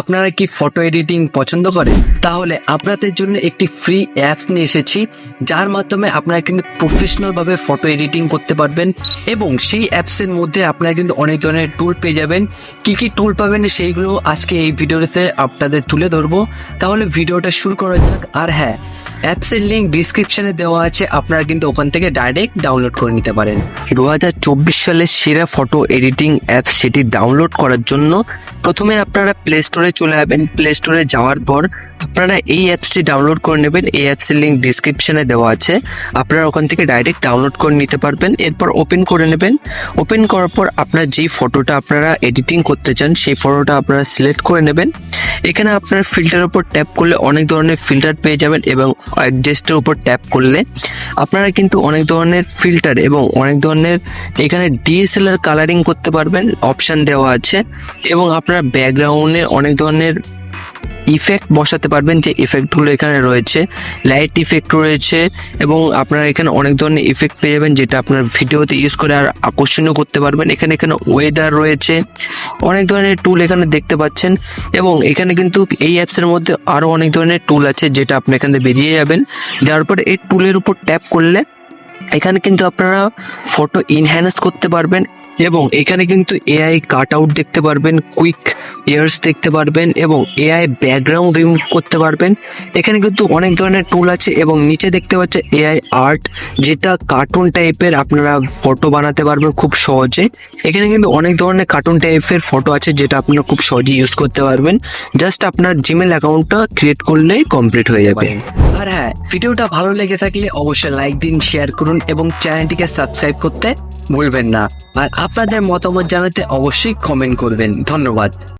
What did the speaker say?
আপনারা কি photo editing পছন্দ করেন? তাহলে আপনাদের জন্য একটি ফ্রি অ্যাপস নিয়ে এসেছি, যার মাধ্যমে আপনারা কিন্তু প্রফেশনালভাবে ফটো এডিটিং করতে পারবেন এবং সেই অ্যাপসের মধ্যে আপনারা কিন্তু অনেক ধরনের টুল পেয়ে যাবেন। কি কি টুল পাবেন সেইগুলো আজকে এই ভিডিওতে আপনাদের তুলে ধরবো। তাহলে ভিডিওটা শুরু করা যাক। আর হ্যাঁ অ্যাপসের লিঙ্ক ডিসক্রিপশনে দেওয়া আছে। আপনারা কিন্তু ওখান থেকে ডাইরেক্ট ডাউনলোড করে নিতে পারেন। দু হাজার চব্বিশ সালের সেরা ফটো এডিটিং অ্যাপ সেটি ডাউনলোড করার জন্য প্রথমে আপনারা প্লে স্টোরে চলে যাবেন প্লে স্টোরে যাওয়ার পর আপনারা এই অ্যাপসটি ডাউনলোড করে নেবেন। এই অ্যাপসের লিঙ্ক ডিসক্রিপশনে দেওয়া আছে। আপনারা ওখান থেকে ডাইরেক্ট ডাউনলোড করে নিতে পারবেন। এরপর ওপেন করে নেবেন। ওপেন করার পর আপনার যেই ফটোটা আপনারা এডিটিং করতে চান, সেই ফটোটা আপনারা সিলেক্ট করে নেবেন। এখানে আপনার ফিল্টার ওপর ট্যাপ করলে অনেক ধরনের ফিল্টার পেয়ে যাবেন এবং অ্যাডজাস্টের উপর ট্যাপ করলে আপনারা কিন্তু অনেক ধরনের ফিল্টার এবং অনেক ধরনের এখানে ডিএসএলআর কালারিং করতে পারবেন অপশান দেওয়া আছে এবং আপনারা ব্যাকগ্রাউন্ডে অনেক ধরনের ইফেক্ট বসাতে পারবেন যে ইফেক্টগুলো এখানে রয়েছে লাইট ইফেক্ট রয়েছে এবং আপনারা এখানে অনেক ধরনের ইফেক্ট পেয়ে যাবেন যেটা আপনার ভিডিওতে ইউজ করে আর আকর্ষণীয় করতে পারবেন। এখানে এখানে ওয়েদার রয়েছে অনেক ধরনের টুল এখানে দেখতে পাচ্ছেন এবং এখানে কিন্তু এই অ্যাপসের মধ্যে আরও অনেক ধরনের টুল আছে যেটা আপনি এখানে বেরিয়ে যাবেন। যার পর এই টুলের উপর ট্যাপ করলে এখানে কিন্তু আপনারা ফটো ইনহ্যান্স করতে পারবেন এবং এখানে কিন্তু এআই কাট আউট দেখতে পারবেন কুইক ইয়ার্স দেখতে পারবেন এবং এআই ব্যাকগ্রাউন্ড রিমুভ করতে পারবেন। এখানে কিন্তু অনেক ধরনের টুল আছে এবং নিচে দেখতে পাচ্ছে এআই আর্ট যেটা কার্টুন টাইপের আপনারা ফটো বানাতে পারবেন খুব সহজে। এখানে কিন্তু অনেক ধরনের কার্টুন টাইপের ফটো আছে যেটা আপনারা খুব সহজে ইউজ করতে পারবেন। জাস্ট আপনার জিমেল অ্যাকাউন্টটা ক্রিয়েট করলেই কমপ্লিট হয়ে যাবে। আর হ্যাঁ ভিডিওটা ভালো লেগে থাকলে অবশ্যই লাইক দিন শেয়ার করুন এবং চ্যানেলটিকে সাবস্ক্রাইব করতে ভুলবেন না। আর আপনাদের মতামত জানাতে অবশ্যই কমেন্ট করবেন। ধন্যবাদ।